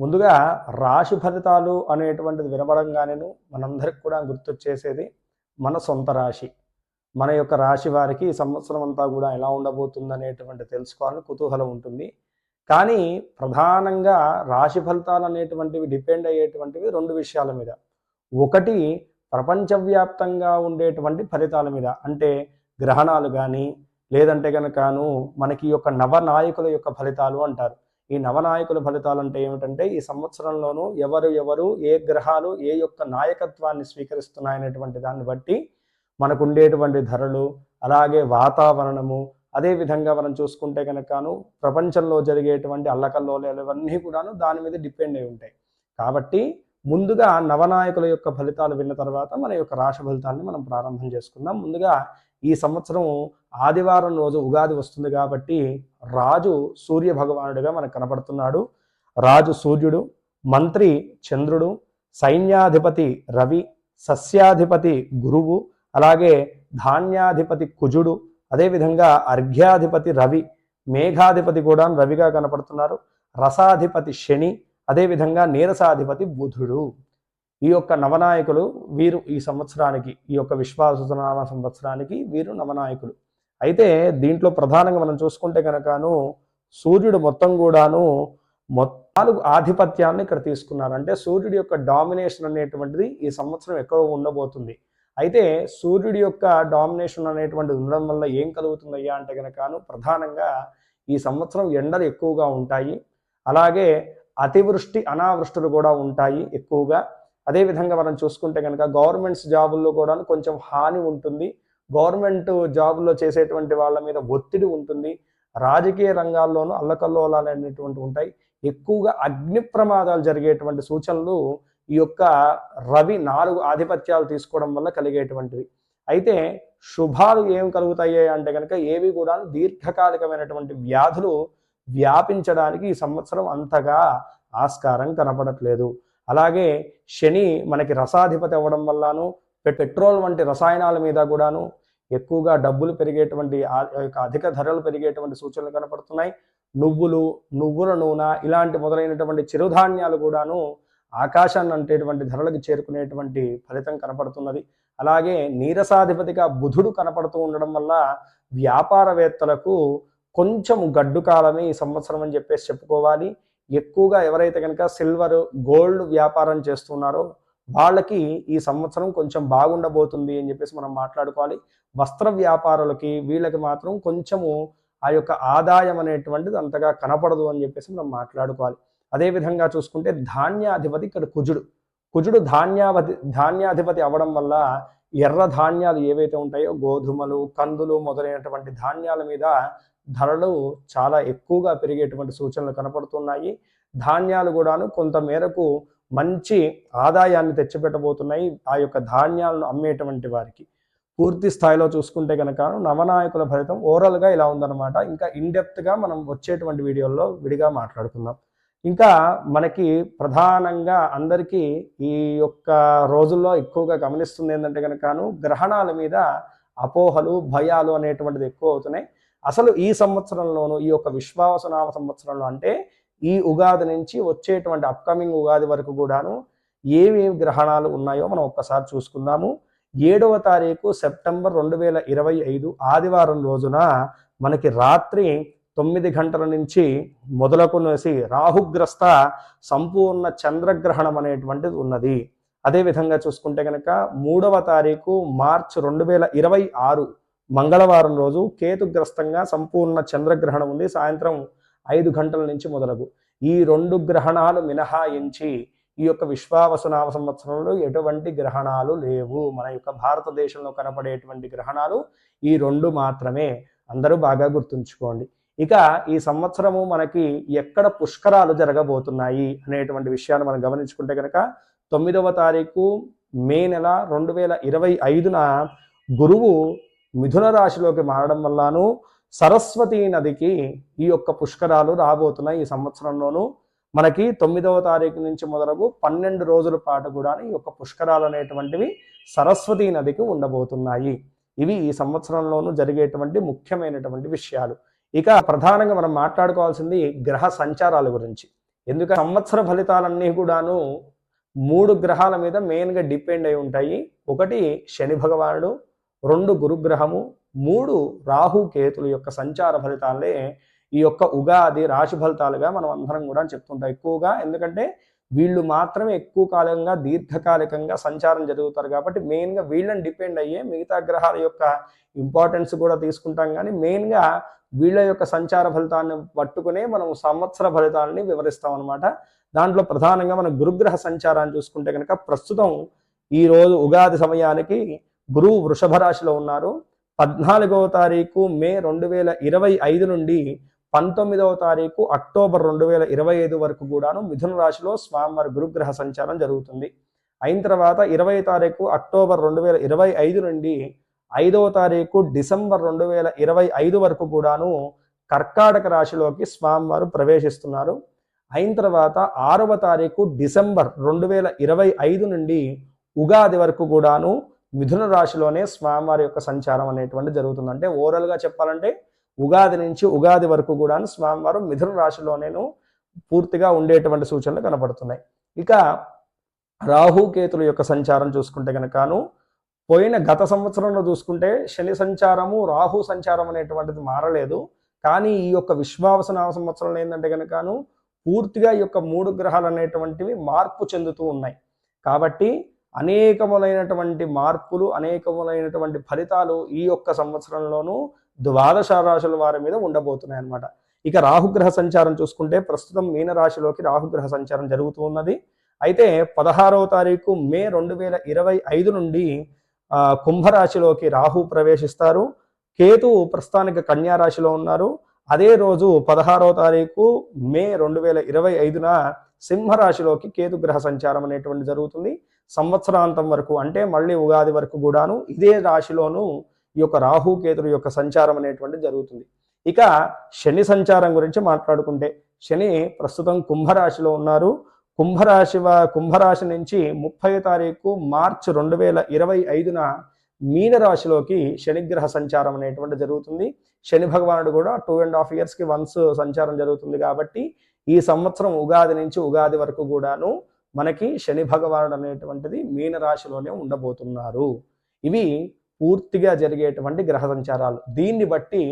ముందుగా రాశి ఫలితాలు అనేటువంటిది వినబడంగానేను మనందరికి కూడా గుర్తొచ్చేసేది మన సొంత రాశి. మన యొక్క రాశి వారికి ఈ సంవత్సరం అంతా కూడా ఎలా ఉండబోతుంది అనేటువంటి తెలుసుకోవాలని కుతూహలం ఉంటుంది. కానీ ప్రధానంగా రాశి ఫలితాలు అనేటువంటివి డిపెండ్ అయ్యేటువంటివి రెండు విషయాల మీద. ఒకటి ప్రపంచవ్యాప్తంగా ఉండేటువంటి ఫలితాల మీద. అంటే గ్రహణాలు కానీ లేదంటే కనుకను మనకి యొక్క నవనాయకుల యొక్క ఫలితాలు అంటారు. ఈ నవనాయకుల ఫలితాలు అంటే ఏమిటంటే ఈ సంవత్సరంలోనూ ఎవరు ఎవరు ఏ గ్రహాలు ఏ యొక్క నాయకత్వాన్ని స్వీకరిస్తున్నాయనేటువంటి దాన్ని బట్టి మనకుండేటువంటి ధరలు అలాగే వాతావరణము అదే విధంగా మనం చూసుకుంటే కనుకను ప్రపంచంలో జరిగేటువంటి అల్లకల్లోలాలు ఇవన్నీ కూడాను దాని మీద డిపెండ్ అయి ఉంటాయి. కాబట్టి ముందుగా నవనాయకుల యొక్క ఫలితాలు విన్న తర్వాత మన యొక్క రాశి ఫలితాన్ని మనం ప్రారంభం చేసుకుందాం. ముందుగా ఈ సంవత్సరం ఆదివారం రోజు ఉగాది వస్తుంది కాబట్టి రాజు సూర్య భగవానుడిగా మనకు కనపడుతున్నాడు. రాజు సూర్యుడు మంత్రి చంద్రుడు సైన్యాధిపతి రవి సస్యాధిపతి గురువు అలాగే ధాన్యాధిపతి కుజుడు అదేవిధంగా అర్ఘ్యాధిపతి రవి మేఘాధిపతి కూడా రవిగా కనపడుతున్నారు. రసాధిపతి శని అదేవిధంగా నీరసాధిపతి బుధుడు. ఈ యొక్క నవనాయకులు వీరు ఈ సంవత్సరానికి ఈ యొక్క విశ్వాసనామ సంవత్సరానికి వీరు నవనాయకులు. అయితే దీంట్లో ప్రధానంగా మనం చూసుకుంటే కనుకను సూర్యుడు మొత్తం కూడాను నాలుగు ఆధిపత్యాన్ని ఇక్కడ తీసుకున్నారు. అంటే సూర్యుడి యొక్క డామినేషన్ అనేటువంటిది ఈ సంవత్సరం ఎక్కువ ఉండబోతుంది. అయితే సూర్యుడి యొక్క డామినేషన్ అనేటువంటిది ఉండడం వల్ల ఏం కలుగుతుందయ్యా అంటే కనుకను ప్రధానంగా ఈ సంవత్సరం ఎండలు ఎక్కువగా ఉంటాయి. అలాగే అతివృష్టి అనావృష్టులు కూడా ఉంటాయి ఎక్కువగా. అదేవిధంగా మనం చూసుకుంటే కనుక గవర్నమెంట్స్ జాబుల్లో కూడా కొంచెం హాని ఉంటుంది. గవర్నమెంట్ జాబుల్లో చేసేటువంటి వాళ్ళ మీద ఒత్తిడి ఉంటుంది. రాజకీయ రంగాల్లోనూ అల్లకల్లోలాలు అనేటువంటి ఉంటాయి. ఎక్కువగా అగ్ని ప్రమాదాలు జరిగేటువంటి సూచనలు ఈ యొక్క రవి నాలుగు ఆధిపత్యాలు తీసుకోవడం వల్ల కలిగేటువంటివి. అయితే శుభాలు ఏం కలుగుతాయి అంటే కనుక ఏవి కూడా దీర్ఘకాలికమైనటువంటి వ్యాధులు వ్యాపించడానికి ఈ సంవత్సరం అంతగా ఆస్కారం కనపడట్లేదు. అలాగే శని మనకి రసాధిపతి అవ్వడం వల్లను పెట్రోల్ వంటి రసాయనాల మీద కూడాను ఎక్కువగా డబ్బులు పెరిగేటువంటి యొక్క అధిక ధరలు పెరిగేటువంటి సూచనలు కనపడుతున్నాయి. నువ్వులు నువ్వుల నూనె ఇలాంటి మొదలైనటువంటి చిరుధాన్యాలు కూడాను ఆకాశాన్ని అంటేటువంటి ధరలకు చేరుకునేటువంటి ఫలితం కనపడుతున్నది. అలాగే నీరసాధిపతిగా బుధుడు కనపడుతూ ఉండడం వల్ల వ్యాపారవేత్తలకు కొంచెం గడ్డు కాలమే ఈ సంవత్సరం అని చెప్పేసి చెప్పుకోవాలి. ఎక్కువగా ఎవరైతే కనుక సిల్వర్ గోల్డ్ వ్యాపారం చేస్తున్నారో వాళ్ళకి ఈ సంవత్సరం కొంచెం బాగుండబోతుంది అని చెప్పేసి మనం మాట్లాడుకోవాలి. వస్త్ర వ్యాపారులకి వీళ్ళకి మాత్రం కొంచెము ఆ యొక్క ఆదాయం అనేటువంటిది అంతగా కనపడదు అని చెప్పేసి మనం మాట్లాడుకోవాలి. అదేవిధంగా చూసుకుంటే ధాన్యాధిపతి ఇక్కడ కుజుడు. కుజుడు ధాన్యావధి ధాన్యాధిపతి అవ్వడం వల్ల ఎర్ర ధాన్యాలు ఏవైతే ఉంటాయో గోధుమలు కందులు మొదలైనటువంటి ధాన్యాల మీద ధరలు చాలా ఎక్కువగా పెరిగేటువంటి సూచనలు కనపడుతున్నాయి. ధాన్యాలు కూడాను కొంత మేరకు మంచి ఆదాయాన్ని తెచ్చిపెట్టబోతున్నాయి ఆ యొక్క ధాన్యాలను అమ్మేటువంటి వారికి. పూర్తి స్థాయిలో చూసుకుంటే కనుక నవనాయకుల ఫలితం ఓవరాల్గా ఇలా ఉందన్నమాట. ఇంకా ఇన్డెప్త్గా మనం వచ్చేటువంటి వీడియోల్లో విడిగా మాట్లాడుకుందాం. ఇంకా మనకి ప్రధానంగా అందరికీ ఈ యొక్క రోజుల్లో ఎక్కువగా గమనిస్తుంది ఏంటంటే కనుకను గ్రహణాల మీద అపోహలు భయాలు అనేటువంటిది ఎక్కువ అవుతున్నాయి. అసలు ఈ సంవత్సరంలోనూ ఈ యొక్క విశ్వాసనామ సంవత్సరంలో అంటే ఈ ఉగాది నుంచి వచ్చేటువంటి అప్కమింగ్ ఉగాది వరకు కూడాను ఏమేమి గ్రహణాలు ఉన్నాయో మనం ఒక్కసారి చూసుకుందాము. ఏడవ తారీఖు సెప్టెంబర్ రెండు వేల ఇరవై ఐదు ఆదివారం రోజున మనకి రాత్రి తొమ్మిది గంటల నుంచి మొదలకునేసి రాహుగ్రస్త సంపూర్ణ చంద్రగ్రహణం అనేటువంటిది ఉన్నది. అదేవిధంగా చూసుకుంటే కనుక మూడవ తారీఖు మార్చ్ రెండు వేల ఇరవై ఆరు మంగళవారం రోజు కేతుగ్రస్తంగా సంపూర్ణ చంద్రగ్రహణం ఉంది. సాయంత్రం ఐదు గంటల నుంచి మొదలగు. ఈ రెండు గ్రహణాలు మినహాయించి ఈ యొక్క విశ్వావసునామ సంవత్సరంలో ఎటువంటి గ్రహణాలు లేవు. మన యొక్క భారతదేశంలో కనపడేటువంటి గ్రహణాలు ఈ రెండు మాత్రమే. అందరూ బాగా గుర్తుంచుకోండి. ఇక ఈ సంవత్సరము మనకి ఎక్కడ పుష్కరాలు జరగబోతున్నాయి అనేటువంటి విషయాన్ని మనం గమనించుకుంటే కనుక తొమ్మిదవ తారీఖు మే నెల రెండు వేల ఇరవై ఐదున గురువు మిథున రాశిలోకి మారడం వల్లను సరస్వతి నదికి ఈ యొక్క పుష్కరాలు రాబోతున్నాయి ఈ సంవత్సరంలోనూ. మనకి తొమ్మిదవ తారీఖు నుంచి మొదలగు పన్నెండు రోజుల పాటు కూడా ఈ యొక్క పుష్కరాలు అనేటువంటివి సరస్వతి నదికి ఉండబోతున్నాయి. ఇవి ఈ సంవత్సరంలోనూ జరిగేటువంటి ముఖ్యమైనటువంటి విషయాలు. ఇక ప్రధానంగా మనం మాట్లాడుకోవాల్సింది గ్రహ సంచారాల గురించి. ఎందుకంటే సంవత్సర ఫలితాలన్నీ కూడాను మూడు గ్రహాల మీద మెయిన్గా డిపెండ్ అయి ఉంటాయి. ఒకటి శని భగవానుడు రెండు గురుగ్రహము మూడు రాహు కేతుల యొక్క సంచార ఫలితాలే ఈ యొక్క ఉగాది రాశి ఫలితాలుగా మనం అందరం కూడా చెప్తుంటాం ఎక్కువగా. ఎందుకంటే వీళ్ళు మాత్రమే ఎక్కువ కాలంగా దీర్ఘకాలికంగా సంచారం జరుగుతారు కాబట్టి మెయిన్గా వీళ్ళని డిపెండ్ అయ్యే మిగతా గ్రహాల యొక్క ఇంపార్టెన్స్ కూడా తీసుకుంటాం కానీ మెయిన్గా వీళ్ళ యొక్క సంచార ఫలితాన్ని పట్టుకునే మనం సంవత్సర ఫలితాలని వివరిస్తాం అనమాట దాంట్లో ప్రధానంగా మనం గురుగ్రహ సంచారాన్ని చూసుకుంటే కనుక ప్రస్తుతం ఈరోజు ఉగాది సమయానికి గురువు వృషభ రాశిలో ఉన్నారు. పద్నాలుగవ తారీఖు మే రెండు వేల ఇరవై ఐదు నుండి పంతొమ్మిదవ తారీఖు అక్టోబర్ రెండు వేల ఇరవై ఐదు వరకు కూడాను మిథున రాశిలో స్వామివారి గురుగ్రహ సంచారం జరుగుతుంది. అయిన తర్వాత ఇరవై తారీఖు అక్టోబర్ రెండు వేల ఇరవై ఐదు నుండి ఐదవ తారీఖు డిసెంబర్ రెండు వేల ఇరవై ఐదు వరకు కూడాను కర్కాటక రాశిలోకి స్వామివారు ప్రవేశిస్తున్నారు. అయిన తర్వాత ఆరవ తారీఖు డిసెంబర్ రెండు వేల ఇరవై ఐదు నుండి ఉగాది వరకు కూడాను మిథున రాశిలోనే స్వామివారి యొక్క సంచారం అనేటువంటి జరుగుతుంది. అంటే ఓవరాల్గా చెప్పాలంటే ఉగాది నుంచి ఉగాది వరకు కూడా స్వామివారు మిథున రాశిలోనేను పూర్తిగా ఉండేటువంటి సూచనలు కనపడుతున్నాయి. ఇక రాహుకేతుల యొక్క సంచారం చూసుకుంటే కనుకను పోయిన గత సంవత్సరంలో చూసుకుంటే శని సంచారము రాహు సంచారం అనేటువంటిది మారలేదు. కానీ ఈ యొక్క విశ్వావసనామ సంవత్సరంలో ఏంటంటే కనుకను పూర్తిగా ఈ యొక్క మూడు గ్రహాలు అనేటువంటివి మార్పు చెందుతూ ఉన్నాయి. కాబట్టి అనేకములైనటువంటి మార్పులు అనేకములైనటువంటి ఫలితాలు ఈ యొక్క సంవత్సరంలోనూ ద్వాదశ రాశుల వారి మీద ఉండబోతున్నాయి అనమాట ఇక రాహుగ్రహ సంచారం చూసుకుంటే ప్రస్తుతం మీనరాశిలోకి రాహుగ్రహ సంచారం జరుగుతూ ఉన్నది. అయితే పదహారవ తారీఖు మే రెండు వేల ఇరవై ఐదు నుండి కుంభరాశిలోకి రాహు ప్రవేశిస్తారు. కేతు ప్రస్తుతానికి కన్యా రాశిలో ఉన్నారు. అదే రోజు పదహారవ తారీఖు మే రెండు వేల ఇరవై ఐదున సింహరాశిలోకి కేతు గ్రహ సంచారం అనేటువంటి జరుగుతుంది. సంవత్సరాంతం వరకు అంటే మళ్ళీ ఉగాది వరకు కూడాను ఇదే రాశిలోనూ ఈ యొక్క రాహు యొక్క సంచారం అనేటువంటి జరుగుతుంది. ఇక శని సంచారం గురించి మాట్లాడుకుంటే శని ప్రస్తుతం కుంభరాశిలో ఉన్నారు. కుంభరాశి కుంభరాశి నుంచి ముప్పై తారీఖు మార్చ్ రెండు వేల ఇరవై ఐదున మీనరాశిలోకి శనిగ్రహ సంచారం అనేటువంటి జరుగుతుంది. శని భగవానుడు కూడా టూ అండ్ హాఫ్ ఇయర్స్కి వన్స్ సంచారం జరుగుతుంది కాబట్టి ఈ సంవత్సరం ఉగాది నుంచి ఉగాది వరకు కూడాను మనకి శని భగవానుడు అనేటువంటిది మీనరాశిలోనే ఉండబోతున్నారు. ఇవి పూర్తిగా జరిగేటువంటి గ్రహ సంచారాలు. దీన్ని బట్టి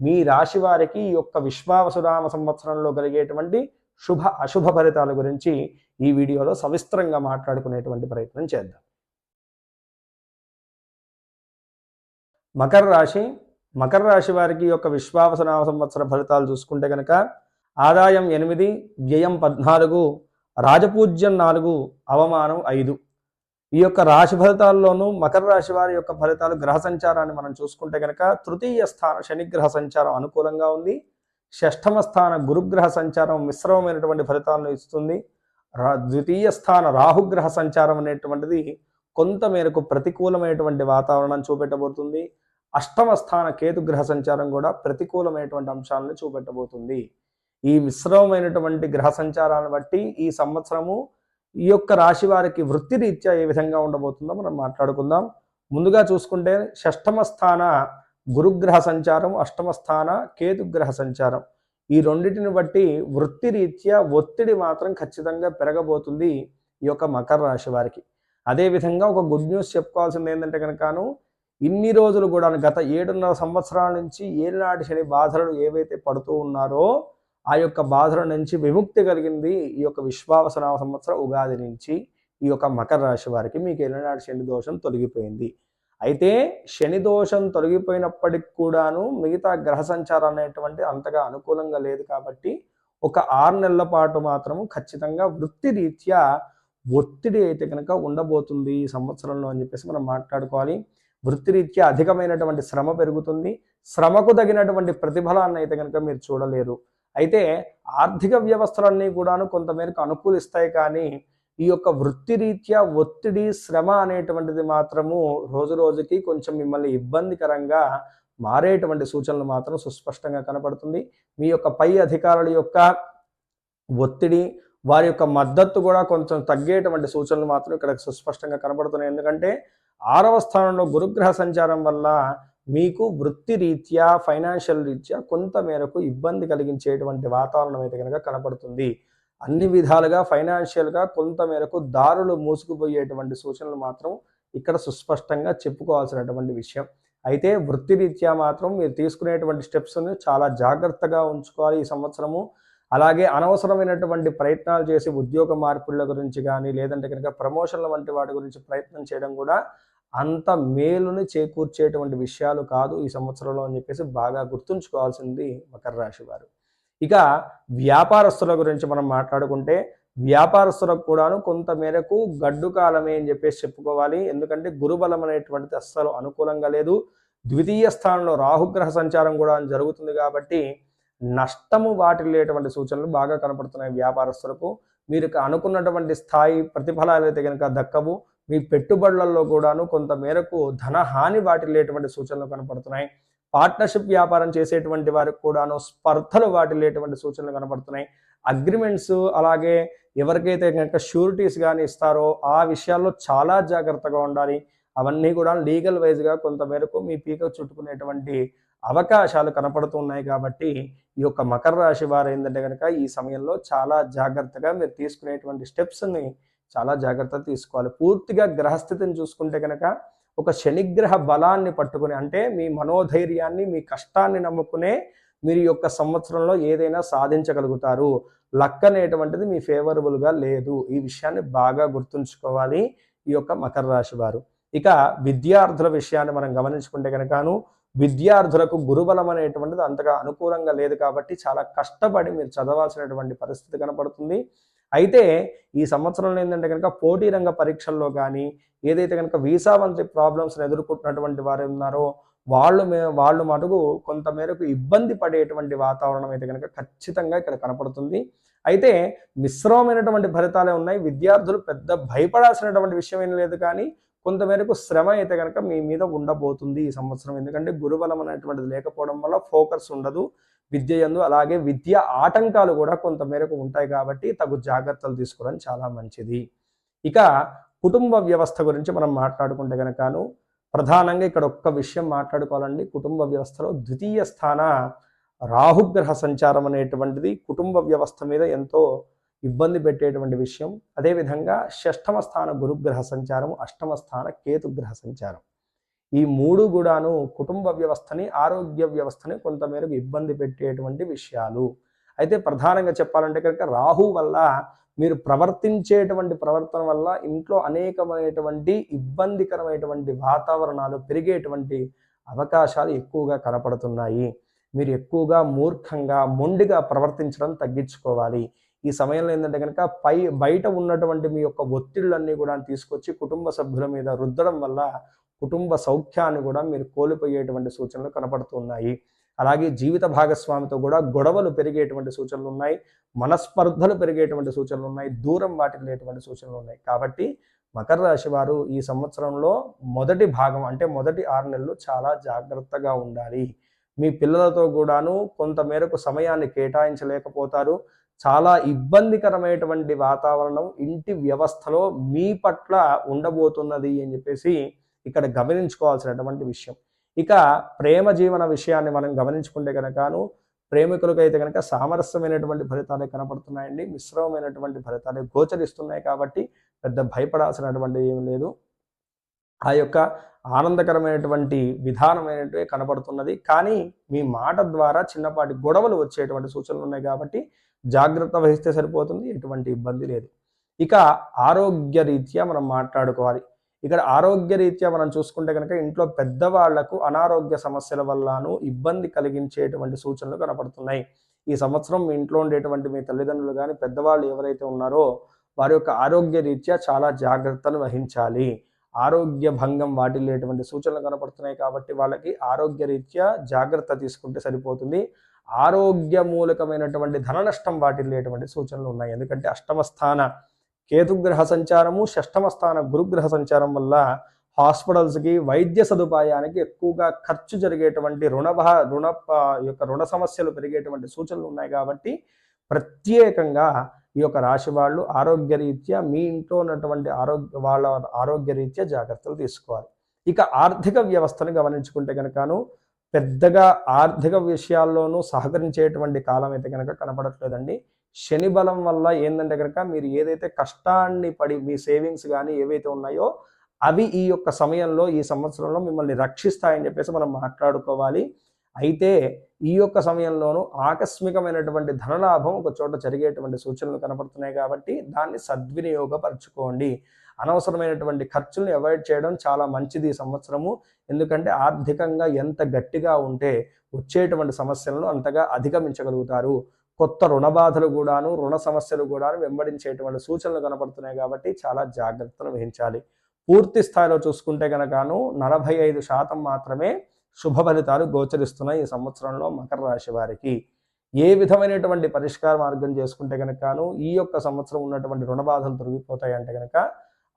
మీ రాశి వారికి ఈ యొక్క విశ్వావసురామ సంవత్సరంలో కలిగేటువంటి శుభ అశుభ ఫలితాల గురించి ఈ వీడియోలో సవిస్తరంగా మాట్లాడుకునేటువంటి ప్రయత్నం చేద్దాం. మకర రాశి మకర రాశి వారికి యొక్క విశ్వావసనామ సంవత్సర ఫలితాలు చూసుకుంటే కనుక ఆదాయం ఎనిమిది వ్యయం పద్నాలుగు రాజపూజ్యం నాలుగు అవమానం ఐదు. ఈ యొక్క రాశి ఫలితాల్లోనూ మకర రాశి వారి యొక్క ఫలితాలు గ్రహ సంచారాన్ని మనం చూసుకుంటే కనుక తృతీయ స్థాన శనిగ్రహ సంచారం అనుకూలంగా ఉంది. షష్ఠమ స్థాన గురుగ్రహ సంచారం మిశ్రమమైనటువంటి ఫలితాలను ఇస్తుంది. రా- ద్వితీయ స్థాన రాహుగ్రహ సంచారం అనేటువంటిది కొంత మేరకు ప్రతికూలమైనటువంటి వాతావరణం చూపెట్టబోతుంది. అష్టమ స్థాన కేతుగ్రహ సంచారం కూడా ప్రతికూలమైనటువంటి అంశాలను చూపెట్టబోతుంది. ఈ మిశ్రమమైనటువంటి గ్రహ సంచారాలను బట్టి ఈ సంవత్సరము ఈ యొక్క రాశి వారికి వృత్తి రీత్యా ఏ విధంగా ఉండబోతుందో మనం మాట్లాడుకుందాం. ముందుగా చూసుకుంటే షష్టమ స్థాన గురుగ్రహ సంచారం అష్టమ స్థాన కేతుగ్రహ సంచారం. ఈ రెండింటిని బట్టి వృత్తి రీత్యా ఒత్తిడి మాత్రం ఖచ్చితంగా పెరగబోతుంది ఈ యొక్క మకర రాశి వారికి. అదేవిధంగా ఒక గుడ్ న్యూస్ చెప్పుకోవాల్సింది ఏంటంటే కనుకను ఇన్ని రోజులు కూడా గత ఏడున్నర సంవత్సరాల నుంచి ఏనాటి శని బాధలు ఏవైతే పడుతూ ఉన్నారో ఆ యొక్క బాధల నుంచి విముక్తి కలిగింది ఈ యొక్క విశ్వావసనామ సంవత్సరం ఉగాది నుంచి ఈ యొక్క మకర రాశి వారికి మీకు ఏలినాటి శని దోషం తొలగిపోయింది. అయితే శని దోషం తొలగిపోయినప్పటికి కూడాను మిగతా గ్రహ సంచారం అనేటువంటి అంతగా అనుకూలంగా లేదు కాబట్టి ఒక ఆరు నెలల పాటు మాత్రం ఖచ్చితంగా వృత్తి రీత్యా ఒత్తిడి అయితే కనుక ఉండబోతుంది ఈ సంవత్సరంలో అని చెప్పేసి మనం మాట్లాడుకోవాలి. వృత్తిరీత్యా అధికమైనటువంటి శ్రమ పెరుగుతుంది. శ్రమకు తగినటువంటి ప్రతిఫలాన్ని అయితే కనుక మీరు చూడలేరు. అయితే ఆర్థిక వ్యవస్థలన్నీ కూడాను కొంతమేరకు అనుకూలిస్తాయి కానీ ఈ యొక్క వృత్తిరీత్యా ఒత్తిడి శ్రమ అనేటువంటిది మాత్రము రోజు రోజుకి కొంచెం మిమ్మల్ని ఇబ్బందికరంగా మారేటువంటి సూచనలు మాత్రం సుస్పష్టంగా కనపడుతుంది. మీ యొక్క పై అధికారుల యొక్క ఒత్తిడి వారి యొక్క మద్దతు కూడా కొంచెం తగ్గేటువంటి సూచనలు మాత్రం ఇక్కడ సుస్పష్టంగా కనబడుతున్నాయి ఎందుకంటే ఆరవ స్థానంలో గురుగ్రహ సంచారం వల్ల మీకు వృత్తి రీత్యా ఫైనాన్షియల్ రీత్యా కొంత మేరకు ఇబ్బంది కలిగించేటువంటి వాతావరణం అయితే కనుక కనపడుతుంది. అన్ని విధాలుగా ఫైనాన్షియల్గా కొంత మేరకు దారులు మూసుకుపోయేటువంటి సూచనలు మాత్రం ఇక్కడ సుస్పష్టంగా చెప్పుకోవాల్సినటువంటి విషయం. అయితే వృత్తిరీత్యా మాత్రం మీరు తీసుకునేటువంటి స్టెప్స్ని చాలా జాగ్రత్తగా ఉంచుకోవాలి ఈ సంవత్సరము. అలాగే అనవసరమైనటువంటి ప్రయత్నాలు చేసి ఉద్యోగ మార్పుల గురించి కానీ లేదంటే కనుక ప్రమోషన్ల వంటి వాటి గురించి ప్రయత్నం చేయడం కూడా అంత మేలుని చేకూర్చేటువంటి విషయాలు కాదు ఈ సంవత్సరంలో అని చెప్పేసి బాగా గుర్తుంచుకోవాల్సింది మకర రాశి వారు. ఇక వ్యాపారస్తుల గురించి మనం మాట్లాడుకుంటే వ్యాపారస్తులకు కూడాను కొంత మేరకు గడ్డు కాలమే అని చెప్పేసి చెప్పుకోవాలి. ఎందుకంటే గురుబలం అనేటువంటిది అస్సలు అనుకూలంగా లేదు. ద్వితీయ స్థానంలో రాహుగ్రహ సంచారం కూడా జరుగుతుంది కాబట్టి నష్టము వాటిల్లేటువంటి సూచనలు బాగా కనపడుతున్నాయి వ్యాపారస్తులకు. మీరు అనుకున్నటువంటి స్థాయి ప్రతిఫలాలు అయితే కనుక దక్కవు. మీ పెట్టుబడులలో కూడాను కొంత మేరకు ధనహాని వాటిల్లేటువంటి సూచనలు కనపడుతున్నాయి. పార్ట్నర్షిప్ వ్యాపారం చేసేటువంటి వారికి కూడాను స్పర్ధలు వాటిల్లేటువంటి సూచనలు కనపడుతున్నాయి. అగ్రిమెంట్స్ అలాగే ఎవరికైతే కనుక షూరిటీస్ కానీ ఇస్తారో ఆ విషయాల్లో చాలా జాగ్రత్తగా ఉండాలి. అవన్నీ కూడా లీగల్ వైజ్గా కొంత మేరకు మీ పీక చుట్టుకునేటువంటి అవకాశాలు కనపడుతున్నాయి కాబట్టి ఈ యొక్క మకర రాశి వారు ఏంటంటే కనుక ఈ సమయంలో చాలా జాగ్రత్తగా మీరు తీసుకునేటువంటి స్టెప్స్ని చాలా జాగ్రత్త తీసుకోవాలి. పూర్తిగా గ్రహస్థితిని చూసుకుంటే కనుక ఒక శనిగ్రహ బలాన్ని పట్టుకుని అంటే మీ మనోధైర్యాన్ని మీ కష్టాన్ని నమ్ముకునే మీరు యొక్క సంవత్సరంలో ఏదైనా సాధించగలుగుతారు. లక్ అనేటువంటిది మీ ఫేవరబుల్గా లేదు. ఈ విషయాన్ని బాగా గుర్తుంచుకోవాలి ఈ యొక్క మకర రాశి వారు. ఇక విద్యార్థుల విషయాన్ని మనం గమనించుకుంటే కనుకను విద్యార్థులకు గురుబలం అనేటువంటిది అంతగా అనుకూలంగా లేదు కాబట్టి చాలా కష్టపడి మీరు చదవాల్సినటువంటి పరిస్థితి కనపడుతుంది. అయితే ఈ సంవత్సరంలో ఏంటంటే కనుక పోటీ రంగ పరీక్షల్లో కానీ ఏదైతే కనుక వీసా వంటి ప్రాబ్లమ్స్ని ఎదుర్కొంటున్నటువంటి వారు ఉన్నారో వాళ్ళు మే వాళ్ళు మటుకు కొంతమేరకు ఇబ్బంది పడేటువంటి వాతావరణం అయితే కనుక ఖచ్చితంగా ఇక్కడ కనపడుతుంది. అయితే మిశ్రమమైనటువంటి ఫలితాలే ఉన్నాయి. విద్యార్థులు పెద్ద భయపడాల్సినటువంటి విషయం ఏం లేదు కానీ కొంతమేరకు శ్రమ అయితే కనుక మీ మీద ఉండబోతుంది ఈ సంవత్సరం. ఎందుకంటే గురుబలం అనేటువంటిది లేకపోవడం వల్ల ఫోకస్ ఉండదు. విద్య యందు అలాగే విద్య ఆటంకాలు కూడా కొంతమేరకు ఉంటాయి కాబట్టి తగు జాగ్రత్తలు తీసుకోవడం చాలా మంచిది. ఇక కుటుంబ వ్యవస్థ గురించి మనం మాట్లాడుకుంటే కనుకను ప్రధానంగా ఇక్కడ ఒక్క విషయం మాట్లాడుకోవాలండి. కుటుంబ వ్యవస్థలో ద్వితీయ స్థాన రాహుగ్రహ సంచారం అనేటువంటిది కుటుంబ వ్యవస్థ మీద ఎంతో ఇబ్బంది పెట్టేటువంటి విషయం. అదేవిధంగా షష్టమ స్థాన గురుగ్రహ సంచారం అష్టమ స్థాన కేతుగ్రహ సంచారం. ఈ మూడు కూడాను కుటుంబ వ్యవస్థని ఆరోగ్య వ్యవస్థని కొంతమేరకు ఇబ్బంది పెట్టేటువంటి విషయాలు. అయితే ప్రధానంగా చెప్పాలంటే కనుక రాహు వల్ల మీరు ప్రవర్తించేటువంటి ప్రవర్తన వల్ల ఇంట్లో అనేకమైనటువంటి ఇబ్బందికరమైనటువంటి వాతావరణాలు పెరిగేటువంటి అవకాశాలు ఎక్కువగా కనపడుతున్నాయి. మీరు ఎక్కువగా మూర్ఖంగా మొండిగా ప్రవర్తించడం తగ్గించుకోవాలి. ఈ సమయంలో ఏంటంటే కనుక పై బయట ఉన్నటువంటి మీ యొక్క ఒత్తిళ్ళన్నీ కూడా తీసుకొచ్చి కుటుంబ సభ్యుల మీద రుద్దడం వల్ల కుటుంబ సౌఖ్యాన్ని కూడా మీరు కోల్పోయేటువంటి సూచనలు కనపడుతున్నాయి. అలాగే జీవిత భాగస్వామితో కూడా గొడవలు పెరిగేటువంటి సూచనలు ఉన్నాయి. మనస్పర్ధలు పెరిగేటువంటి సూచనలు ఉన్నాయి. దూరం వాటిల్లేటువంటి సూచనలు ఉన్నాయి. కాబట్టి మకర రాశి వారు ఈ సంవత్సరంలో మొదటి భాగం అంటే మొదటి ఆరు నెలలు చాలా జాగ్రత్తగా ఉండాలి. మీ పిల్లలతో కూడాను కొంత మేరకు సమయాన్ని కేటాయించలేకపోతారు. చాలా ఇబ్బందికరమైనటువంటి వాతావరణం ఇంటి వ్యవస్థలో మీ పట్ల ఉండబోతున్నది అని చెప్పేసి ఇక్కడ గమనించుకోవాల్సినటువంటి విషయం. ఇక ప్రేమ జీవన విషయాన్ని మనం గమనించుకుంటే కనుకను ప్రేమికులకైతే కనుక సామరస్యమైనటువంటి ఫలితాలే కనపడుతున్నాయండి మిశ్రమమైనటువంటి ఫలితాలే గోచరిస్తున్నాయి కాబట్టి పెద్ద భయపడాల్సినటువంటి ఏమి లేదు. ఆ యొక్క ఆనందకరమైనటువంటి విధానమైనటువంటి కనబడుతున్నది కానీ మీ మాట ద్వారా చిన్నపాటి గొడవలు వచ్చేటువంటి సూచనలు ఉన్నాయి కాబట్టి జాగ్రత్త వహిస్తే సరిపోతుంది ఎటువంటి ఇబ్బంది లేదు. ఇక ఆరోగ్య రీత్యా మనం మాట్లాడుకోవాలి. ఇక్కడ ఆరోగ్య రీత్యా మనం చూసుకుంటే కనుక ఇంట్లో పెద్దవాళ్ళకు అనారోగ్య సమస్యల వల్లను ఇబ్బంది కలిగించేటువంటి సూచనలు కనపడుతున్నాయి. ఈ సంవత్సరం మీ ఇంట్లో ఉండేటువంటి మీ తల్లిదండ్రులు కానీ పెద్దవాళ్ళు ఎవరైతే ఉన్నారో వారి యొక్క ఆరోగ్య రీత్యా చాలా జాగ్రత్తలు వహించాలి. ఆరోగ్య భంగం వాటిల్లేటువంటి సూచనలు కనపడుతున్నాయి కాబట్టి వాళ్ళకి ఆరోగ్య రీత్యా జాగ్రత్త తీసుకుంటే సరిపోతుంది. ఆరోగ్య మూలకమైనటువంటి ధన నష్టం వాటిల్లేటువంటి సూచనలు ఉన్నాయి. ఎందుకంటే అష్టమ స్థాన కేతుగ్రహ సంచారము షష్టమ స్థాన గురుగ్రహ సంచారం వల్ల హాస్పిటల్స్కి వైద్య సదుపాయానికి ఎక్కువగా ఖర్చు జరిగేటువంటి రుణ రుణ యొక్క రుణ సమస్యలు పెరిగేటువంటి సూచనలు ఉన్నాయి కాబట్టి ప్రత్యేకంగా ఈ యొక్క రాశి వాళ్ళు ఆరోగ్య రీత్యా మీ ఇంట్లో ఉన్నటువంటి ఆరోగ్య వాళ్ళ ఆరోగ్య రీత్యా జాగ్రత్తలు తీసుకోవాలి. ఇక ఆర్థిక వ్యవస్థను గమనించుకుంటే కనుకను పెద్దగా ఆర్థిక విషయాల్లోనూ సహకరించేటువంటి కాలం అయితే కనుక కనపడట్లేదండి. శని బలం వల్ల ఏంటంటే కనుక మీరు ఏదైతే కష్టాన్ని పడి మీ సేవింగ్స్ కానీ ఏవైతే ఉన్నాయో అవి ఈ యొక్క సమయంలో ఈ సంవత్సరంలో మిమ్మల్ని రక్షిస్తాయని చెప్పేసి మనం మాట్లాడుకోవాలి. అయితే ఈ యొక్క సమయంలోనూ ఆకస్మికమైనటువంటి ధనలాభం ఒక చోట జరిగేటువంటి సూచనలు కనపడుతున్నాయి కాబట్టి దాన్ని సద్వినియోగపరచుకోండి. అనవసరమైనటువంటి ఖర్చులను అవాయిడ్ చేయడం చాలా మంచిది ఈ సంవత్సరము. ఎందుకంటే ఆర్థికంగా ఎంత గట్టిగా ఉంటే వచ్చేటువంటి సమస్యలను అంతగా అధిగమించగలుగుతారు. కొత్త రుణ బాధలు కూడాను రుణ సమస్యలు కూడాను వెంబడించేటువంటి సూచనలు కనపడుతున్నాయి కాబట్టి చాలా జాగ్రత్తలు వహించాలి. పూర్తి స్థాయిలో చూసుకుంటే కనుకను నలభై ఐదు శాతం మాత్రమే శుభ ఫలితాలు గోచరిస్తున్నాయి ఈ సంవత్సరంలో మకర రాశి వారికి. ఏ విధమైనటువంటి పరిష్కార మార్గం చేసుకుంటే కనుకను ఈ యొక్క సంవత్సరం ఉన్నటువంటి రుణ బాధలు తొలగిపోతాయి అంటే కనుక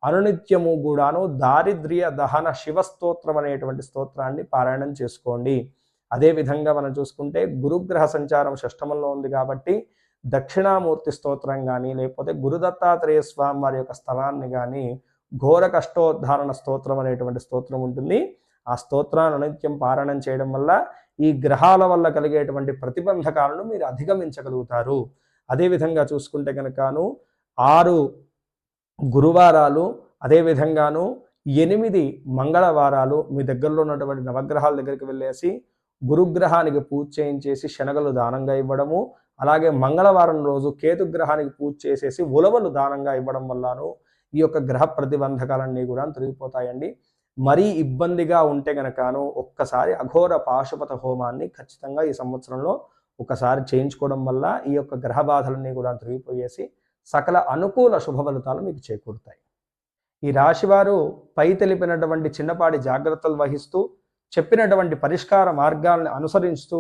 అనునిత్యము కూడాను దారిద్ర్య దహన శివ స్తోత్రం అనేటువంటి స్తోత్రాన్ని పారాయణం చేసుకోండి. అదే విధంగా మనం చూసుకుంటే గురుగ్రహ సంచారం షష్టమంలో ఉంది కాబట్టి దక్షిణామూర్తి స్తోత్రం కానీ లేకపోతే గురుదత్తాత్రేయ స్వామి వారి యొక్క స్థలాన్ని కానీ ఘోర కష్టోద్ధారణ స్తోత్రం అనేటువంటి స్తోత్రం ఉంటుంది. ఆ స్తోత్రాన్ని నిత్యం పారాయణం చేయడం వల్ల ఈ గ్రహాల వల్ల కలిగేటువంటి ప్రతిబంధకాలను మీరు అధిగమించగలుగుతారు. అదేవిధంగా చూసుకుంటే కనుకను ఆరు గురువారాలు అదేవిధంగాను ఎనిమిది మంగళవారాలు మీ దగ్గరలో ఉన్నటువంటి నవగ్రహాల దగ్గరికి వెళ్ళేసి గురుగ్రహానికి పూజ చేయించేసి శనగలు దానంగా ఇవ్వడము అలాగే మంగళవారం రోజు కేతుగ్రహానికి పూజ చేసేసి ఉలవలు దానంగా ఇవ్వడం వల్లను ఈ యొక్క గ్రహ ప్రతిబంధకాలన్నీ కూడా తొలగిపోతాయండి. మరీ ఇబ్బందిగా ఉంటే గనకను ఒక్కసారి అఘోర పాశుపత హోమాన్ని ఖచ్చితంగా ఈ సంవత్సరంలో ఒకసారి చేయించుకోవడం వల్ల ఈ యొక్క గ్రహ బాధలన్నీ కూడా తొలగిపోయేసి సకల అనుకూల శుభ ఫలితాలు మీకు చేకూరుతాయి. ఈ రాశివారు పై తెలిపినటువంటి చిన్నపాటి జాగ్రత్తలు వహిస్తూ చెప్పినటువంటి పరిష్కార మార్గాలను అనుసరిస్తూ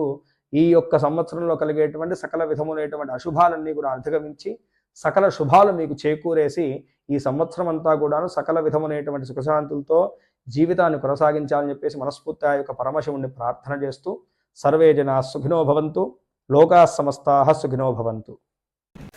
ఈ యొక్క సంవత్సరంలో కలిగేటువంటి సకల విధములైనటువంటి అశుభాలన్నీ కూడా అధిగమించి సకల శుభాలు మీకు చేకూరేసి ఈ సంవత్సరం అంతా కూడాను సకల విధములైనటువంటి సుఖశాంతులతో జీవితాన్ని కొనసాగించాలని చెప్పేసి మనస్ఫూర్తి ఆ యొక్క పరమశివుణ్ణి ప్రార్థన చేస్తూ సర్వే జనా సుఖినో భవంతు లోకా సమస్తా సుఖినో భవంతు.